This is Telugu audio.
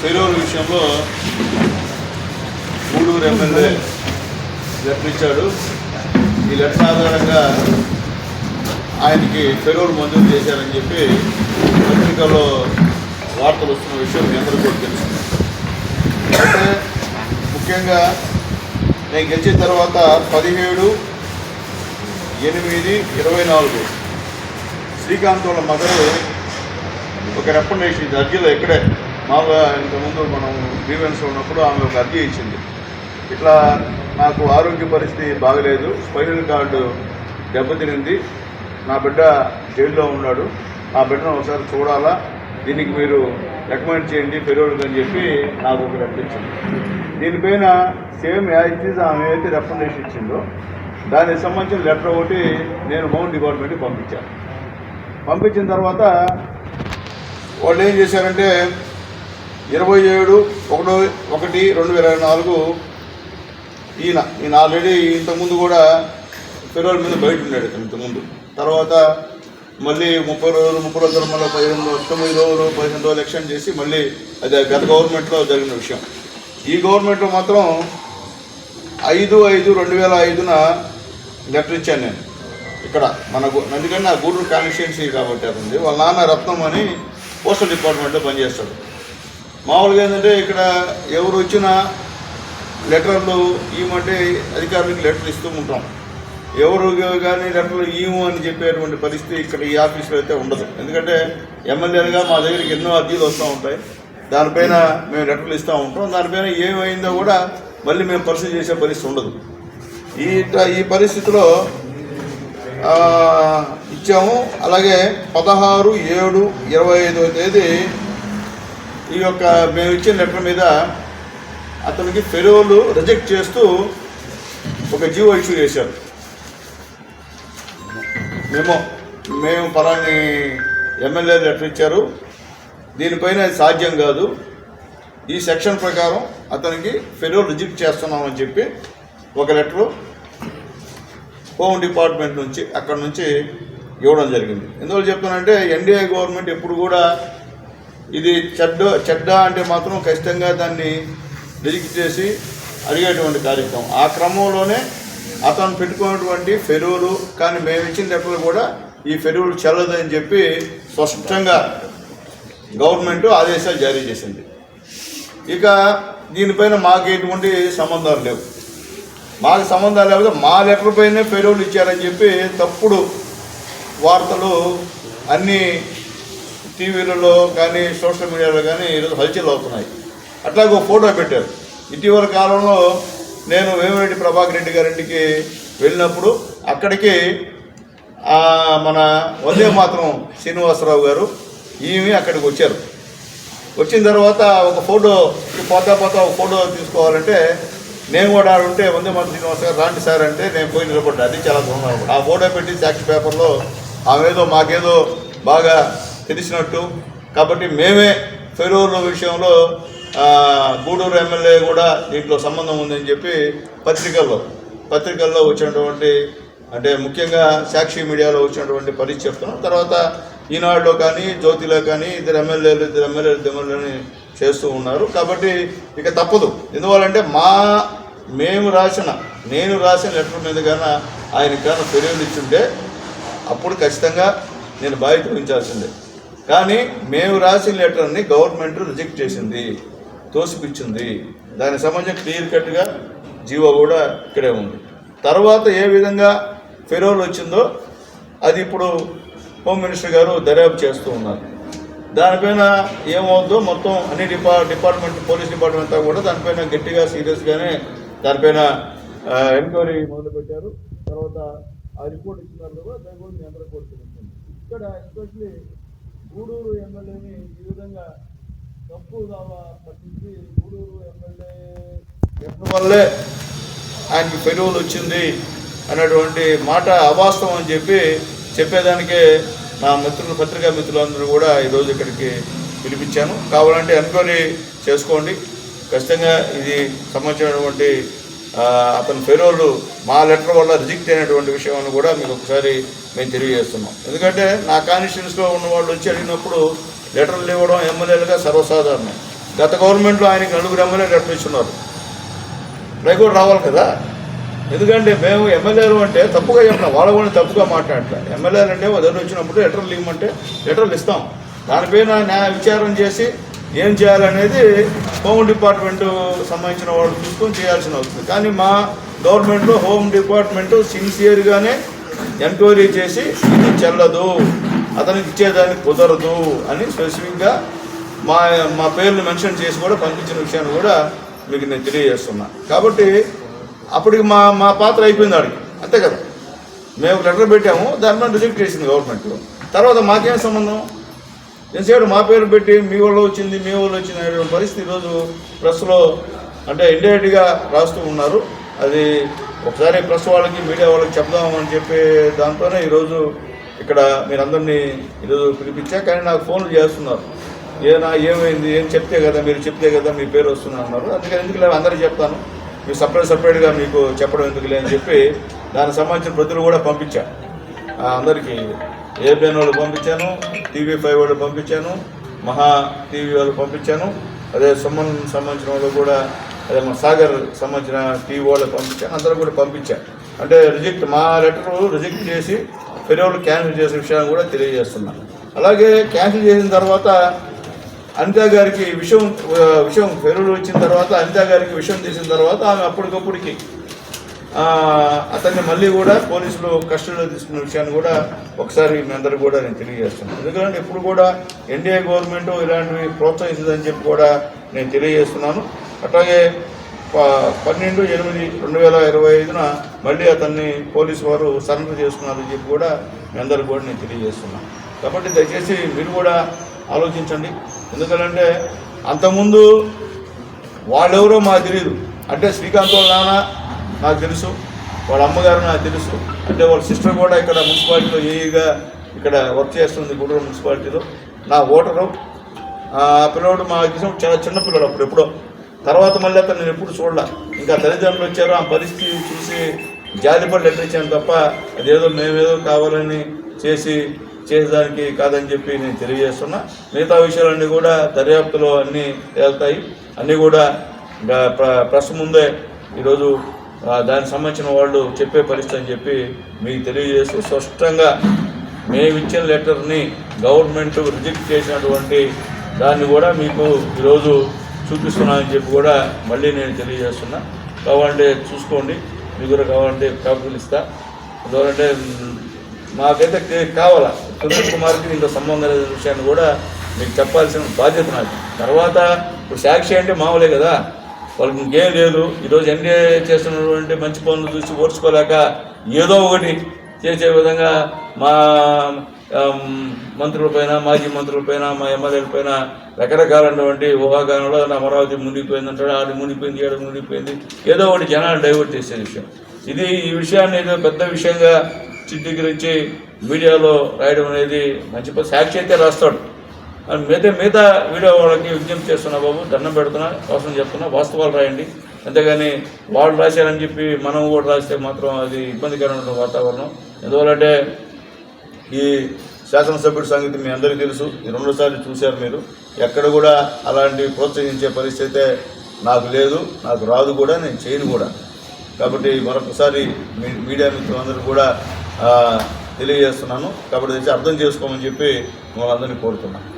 ఫెరోల్ విషయంలో గూడూరు ఎమ్మెల్యే లెటర్ ఇచ్చాడు ఈ లెటర్ ఆధారంగా ఆయనకి ఫెరోల్ మంజూరు చేశారని చెప్పి పత్రికలో వార్తలు వస్తున్న విషయం మీ అందరూ కూడా తెలుసు. అయితే ముఖ్యంగా నేను గెలిచిన తర్వాత పదిహేడు ఎనిమిది ఇరవై నాలుగు శ్రీకాంత్ వాళ్ళ మదరు ఒక రికమెండేషన్ అర్జీలో ఇక్కడే మామూలుగా ఇంతకుముందు మనం గ్రీవెన్స్ ఉన్నప్పుడు ఆమె ఒక అర్జీ ఇచ్చింది. ఇట్లా నాకు ఆరోగ్య పరిస్థితి బాగలేదు స్పైనల్ కార్డు దెబ్బతినింది. నా బిడ్డ జైల్లో ఉన్నాడు. నా బిడ్డను ఒకసారి చూడాలా? దీనికి మీరు రికమెండ్ చేయండి పెరోడ్కి అని చెప్పి నాకు ఒక రప్పించింది దీనిపైన సేమ్ యాజిటీస్ ఆమె అయితే రెఫండేషన్ ఇచ్చిందో దానికి సంబంధించిన లెటర్ ఒకటి నేను హోమ్ డిపార్ట్మెంట్కి పంపించాను. పంపించిన తర్వాత వాళ్ళు ఏం చేశారంటే ఇరవై ఏడు ఒకటో ఒకటి రెండు వేల ఇరవై నాలుగు. ఈయన ఈయన ఆల్రెడీ ఇంతకుముందు కూడా ఫెడరల్ మీద బయట ఉన్నాడు ఇతను ఇంతకుముందు తర్వాత మళ్ళీ ముప్పై రోజులు ముప్పై రోజులు మళ్ళీ పదిహేను తొమ్మిది రోజులు పదిహేను రోజులు ఎలక్షన్ చేసి మళ్ళీ అదే గత గవర్నమెంట్లో జరిగిన విషయం. ఈ గవర్నమెంట్లో మాత్రం ఐదు ఐదు రెండు వేల ఐదున లెటర్ ఇచ్చాను నేను. ఇక్కడ మన గు- ఎందుకంటే నా గూడూరు కాన్స్టిట్యున్సీ కాబట్టి అది ఉంది వాళ్ళ నాన్న రత్నం అని పోస్టల్ డిపార్ట్మెంట్లో పనిచేస్తాడు. మామూలుగా ఏంటంటే ఇక్కడ ఎవరు వచ్చినా లెటర్లు ఇవ్వమంటే అధికారులకు లెటర్లు ఇస్తూ ఉంటాం. ఎవరు కానీ లెటర్లు ఇవ్వు అని చెప్పేటువంటి పరిస్థితి ఇక్కడ ఈ ఆఫీస్లో అయితే ఉండదు. ఎందుకంటే ఎమ్మెల్యేలుగా మా దగ్గరికి ఎన్నో అర్జీలు వస్తూ ఉంటాయి. దానిపైన మేము లెటర్లు ఇస్తూ ఉంటాం. దానిపైన ఏమైందో కూడా మళ్ళీ మేము పరిస్థితి చేసే పరిస్థితి ఉండదు. ఈ ఈ పరిస్థితిలో ఇచ్చాము. అలాగే పదహారు ఏడు ఇరవై ఐదవ తేదీ ఈ యొక్క మేము ఇచ్చిన లెటర్ మీద అతనికి ఫెరోలు రిజెక్ట్ చేస్తూ ఒక జీవో ఇష్యూ చేశారు. మేము మేము పలాని ఎమ్మెల్యే లెటర్ ఇచ్చారు. దీనిపైన అది సాధ్యం కాదు. ఈ సెక్షన్ ప్రకారం అతనికి ఫెరోల్ రిజెక్ట్ చేస్తున్నామని చెప్పి ఒక లెటరు హోమ్ డిపార్ట్మెంట్ నుంచి అక్కడ నుంచి ఇవ్వడం జరిగింది. ఎందువల్ల చెప్తానంటే ఎన్డీఏ గవర్నమెంట్ ఎప్పుడు కూడా ఇది చెడ్డ చెడ్డ అంటే మాత్రం ఖచ్చితంగా దాన్ని రిజిక్ చేసి అడిగేటువంటి కార్యక్రమం. ఆ క్రమంలోనే అతను పెట్టుకున్నటువంటి ఫెరువులు కానీ మేము ఇచ్చిన లెటర్లు కూడా ఈ ఫెరువులు చెల్లదని చెప్పి స్పష్టంగా గవర్నమెంట్ ఆదేశాలు జారీ చేసింది. ఇక దీనిపైన మాకు ఎటువంటి సంబంధాలు లేవు. మాకు సంబంధాలు లేకపోతే మా లెటర్ పైనే ఇచ్చారని చెప్పి తప్పుడు వార్తలు అన్నీ టీవీలలో కానీ సోషల్ మీడియాలో కానీ ఈరోజు హల్చల్ అవుతున్నాయి. అట్లాగే ఒక ఫోటో పెట్టారు. ఇటీవల కాలంలో నేను వేమిరెడ్డి ప్రభాకర్ రెడ్డి గారింటికి వెళ్ళినప్పుడు అక్కడికి మన వందే మాత్రం శ్రీనివాసరావు గారు ఈమె అక్కడికి వచ్చారు. వచ్చిన తర్వాత ఒక ఫోటో పోతా పోతా ఒక ఫోటో తీసుకోవాలంటే నేను కూడా ఆడ ఉంటే వందే మాత్రం శ్రీనివాస గారు రాండి సార్ అంటే నేను పోయి నిలబడ్డా. అది చాలా దూరం ఆ ఫోటో పెట్టి సాక్షి పేపర్లో ఆమెదో మాకేదో బాగా తెలిసినట్టు కాబట్టి మేమే ఫెరూర్ల విషయంలో గూడూరు ఎమ్మెల్యే కూడా దీంట్లో సంబంధం ఉందని చెప్పి పత్రికల్లో పత్రికల్లో వచ్చినటువంటి అంటే ముఖ్యంగా సాక్షి మీడియాలో వచ్చినటువంటి పరిస్థితి చెప్తున్నాం. తర్వాత ఈనాడులో కానీ జ్యోతిలో కానీ ఇద్దరు ఎమ్మెల్యేలు ఇద్దరు ఎమ్మెల్యేలు ఇద్దరు ఎమ్మెల్యేలని చేస్తూ ఉన్నారు. కాబట్టి ఇక తప్పదు. ఎందువల్లంటే మా మేము రాసిన నేను రాసిన లెటర్ మీద కానీ ఆయన కానీ ఫిర్యాదు ఇచ్చుంటే అప్పుడు ఖచ్చితంగా నేను బాధ్యత వహించాల్సిందే. కానీ మేము రాసిన లెటర్ని గవర్నమెంట్ రిజెక్ట్ చేసింది తోసిపిచ్చింది. దానికి సంబంధించిన క్లియర్ కట్గా జీవో కూడా ఇక్కడే ఉంది. తర్వాత ఏ విధంగా ఫెరోల్ వచ్చిందో అది ఇప్పుడు హోమ్ మినిస్టర్ గారు దర్యాప్తు చేస్తూ ఉన్నారు. దానిపైన ఏమవుతుందో మొత్తం అన్ని డిపా డిపార్ట్మెంట్ పోలీస్ డిపార్ట్మెంట్ అంతా కూడా దానిపైన గట్టిగా సీరియస్గానే దానిపైన ఎంక్వైరీ మొదలుపెట్టారు. తర్వాత ఆ రిపోర్ట్ ఇచ్చిన తర్వాత దాని కూడా నియంత్రణ అందరూ ఇక్కడ ఎస్పెషలీ గూడూరు ఎమ్మెల్యేని ఈ విధంగా తప్పు దావా పట్టించి గూడూరు ఎమ్మెల్యే వల్లే ఆయనకి పెరుగులు వచ్చింది అనేటువంటి మాట అవాస్తవం అని చెప్పి చెప్పేదానికే నా మిత్రులు పత్రికా మిత్రులందరూ కూడా ఈరోజు ఇక్కడికి పిలిపించాను. కావాలంటే ఎంక్వైరీ చేసుకోండి. ఖచ్చితంగా ఇది సంబంధించినటువంటి అతని ఫెరోలు మా లెటర్ వల్ల రిజెక్ట్ అయినటువంటి విషయాన్ని కూడా మీకు ఒకసారి మేము తెలియజేస్తున్నాం. ఎందుకంటే నా కాన్స్టిట్యూన్స్లో ఉన్న వాళ్ళు వచ్చి అడిగినప్పుడు లెటర్లు ఇవ్వడం ఎమ్మెల్యేలుగా సర్వసాధారణం. గత గవర్నమెంట్లో ఆయనకి నలుగురు ఎమ్మెల్యే లెటర్ రైట్ కూడా రావాలి కదా? ఎందుకంటే మేము ఎమ్మెల్యేలు అంటే తప్పుగా చెప్పిన వాళ్ళ కూడా తప్పుగా మాట్లాడలే ఎమ్మెల్యేలు అంటే వాళ్ళు వచ్చినప్పుడు లెటర్లు ఇవ్వమంటే లెటర్లు ఇస్తాం. దానిపైన న్యాయ విచారం చేసి ఏం చేయాలనేది హోమ్ డిపార్ట్మెంట్ సంబంధించిన వాళ్ళు చూసుకొని చేయాల్సిన అవుతుంది కానీ మా గవర్నమెంట్లో హోమ్ డిపార్ట్మెంట్ సిన్సియర్గానే ఎంక్వైరీ చేసి ఇది చెల్లదు అతనికి ఇచ్చేదానికి కుదరదు అని స్పెసిఫిక్గా మా మా పేర్లు మెన్షన్ చేసి కూడా పంపించిన విషయాన్ని కూడా మీకు నేను తెలియజేస్తున్నా. కాబట్టి అప్పటికి మా మా పాత్ర అయిపోయింది ఆడికి. అంతే కదా? మేము లెటర్ పెట్టాము దాని మీద రిజెక్ట్ చేసింది గవర్నమెంట్. తర్వాత మాకేం సంబంధం? ఎంతసేపు మా పేరు పెట్టి మీ వాళ్ళు వచ్చింది మీ వాళ్ళు వచ్చింది పరిస్థితి ఈరోజు ప్రెస్లో అంటే ఇండైరెక్ట్గా రాస్తూ ఉన్నారు. అది ఒకసారి ప్రెస్ వాళ్ళకి మీడియా వాళ్ళకి చెప్దామని చెప్పే దాంతోనే ఈరోజు ఇక్కడ మీరందరినీ ఈరోజు పిలిపించా. కానీ నాకు ఫోన్లు చేస్తున్నారు. ఏనా ఏమైంది ఏం చెప్తే కదా మీరు చెప్తే కదా మీ పేరు వస్తున్నా అన్నారు. అందుకని ఎందుకు లేదు అందరికీ చెప్తాను. మీరు సపరేట్ సపరేట్గా మీకు చెప్పడం ఎందుకు లేదని చెప్పి దానికి సంబంధించిన ప్రతులు కూడా పంపించా. అందరికీ ఏబిఎన్ వాళ్ళు పంపించాను టీవీ ఫైవ్ వాళ్ళు పంపించాను మహా టీవీ వాళ్ళు పంపించాను. అదే సుమన్ సంబంధించిన వాళ్ళు కూడా అదే మా సాగర్ సంబంధించిన టీవీ వాళ్ళు పంపించాను అందరూ కూడా పంపించాను అంటే రిజెక్ట్ మా లెటర్ రిజెక్ట్ చేసి ఫిర్యాదులు క్యాన్సిల్ చేసే విషయాన్ని కూడా తెలియజేస్తున్నాను అలాగే క్యాన్సిల్ చేసిన తర్వాత అనితా గారికి విషయం విషయం ఫెరువులు వచ్చిన తర్వాత అనితా గారికి విషయం తీసిన తర్వాత ఆమె అప్పటికప్పుడికి అతన్ని మళ్ళీ కూడా పోలీసులు కస్టడీలో తీసుకున్న విషయాన్ని కూడా ఒకసారి మీ అందరూ కూడా నేను తెలియజేస్తున్నాను. ఎందుకంటే ఇప్పుడు కూడా ఎన్డీఏ గవర్నమెంట్ ఇలాంటివి ప్రోత్సహిస్తుందని చెప్పి కూడా నేను తెలియజేస్తున్నాను. అట్లాగే ప- పన్నెండు ఎనిమిది రెండు వేల ఇరవై ఐదున మళ్ళీ అతన్ని పోలీసు వారు సరెండర్ చేస్తున్నారని చెప్పి కూడా మీ అందరూ కూడా నేను తెలియజేస్తున్నాను. కాబట్టి దయచేసి మీరు కూడా ఆలోచించండి. ఎందుకంటే అంతకుముందు వాళ్ళెవరో మాకు తెలియదు అంటే శ్రీకాంత్ వాళ్ళ నాన్న నాకు తెలుసు వాళ్ళ అమ్మగారు నాకు తెలుసు. అంటే వాళ్ళ సిస్టర్ కూడా ఇక్కడ మున్సిపాలిటీలో ఏఈగా ఇక్కడ వర్క్ చేస్తుంది గుంటూరు మున్సిపాలిటీలో. నా ఓటరు. ఆ పిల్లవాడు మా చూసాం చాలా చిన్న పిల్లడు అప్పుడు ఎప్పుడో. తర్వాత మళ్ళీ అతను నేను ఎప్పుడు చూడలే. ఇంకా తల్లిదండ్రులు వచ్చారు ఆ పరిస్థితి చూసి జాలిపడి లెటర్ ఇచ్చాను తప్ప అదేదో మేమేదో కావాలని చేసి చేసేదానికి కాదని చెప్పి నేను తెలియజేస్తున్నా. మిగతా విషయాలన్నీ కూడా దర్యాప్తులో అన్నీ తేలుతాయి. అన్నీ కూడా ప్ర- ప్రెస్ ముందే ఈరోజు దానికి సంబంధించిన వాళ్ళు చెప్పే పరిస్థితి అని చెప్పి మీకు తెలియజేస్తూ స్పష్టంగా మేము ఇచ్చిన లెటర్ని గవర్నమెంట్ రిజెక్ట్ చేసినటువంటి దాన్ని కూడా మీకు ఈరోజు చూపిస్తున్నానని చెప్పి కూడా మళ్ళీ నేను తెలియజేస్తున్నా. కావాలంటే చూసుకోండి. మీకు కూడా కావాలంటే కాపులు ఇస్తా. ఎందుకంటే మాకైతే కావాలా? సునీల్ కుమార్కి ఇంత సంబంధం లేని విషయాన్ని కూడా మీకు చెప్పాల్సిన బాధ్యత నాకు తర్వాత ఇప్పుడు సాక్షి అంటే మామూలే కదా? వాళ్ళకి ఇంకేం లేదు. ఈరోజు ఎన్డీఏ చేస్తున్నటువంటి మంచి పనులు చూసి ఓర్చుకోలేక ఏదో ఒకటి చేసే విధంగా మా మంత్రులపైన మాజీ మంత్రులపైన మా ఎమ్మెల్యేలపైన రకరకాలైనటువంటి ఊహాగానంలో అమరావతి మునిగిపోయింది అంటాడు ఆడి మునిగిపోయింది ఏడు మునిగిపోయింది. ఏదో ఒకటి జనాలు డైవర్ట్ చేసే విషయం. ఇది ఈ విషయాన్ని ఏదో పెద్ద విషయంగా చిత్రీకరించి మీడియాలో రాయడం అనేది మంచి సాక్షి అయితే రాస్తాడు. మిగతా మిగతా వీడియో వాళ్ళకి విజ్ఞప్తి చేస్తున్నా బాబు దండం పెడుతున్నా కోసం చెప్తున్నా వాస్తవాలు రాయండి. అంతేగాని వాళ్ళు రాశారని చెప్పి మనం కూడా రాస్తే మాత్రం అది ఇబ్బందికరమైన వాతావరణం. ఎందువల్లంటే ఈ శాసనసభ్యుడి సంగతి మీ అందరికీ తెలుసు. ఈ రెండోసార్లు చూశారు మీరు. ఎక్కడ కూడా అలాంటి ప్రోత్సహించే పరిస్థితి అయితే నాకు లేదు నాకు రాదు కూడా నేను చేయను కూడా. కాబట్టి మరొకసారి మీ మీడియా మిత్రులందరూ కూడా తెలియజేస్తున్నాను. కాబట్టి అర్థం చేసుకోమని చెప్పి మిమ్మల్ని అందరినీ కోరుతున్నాను.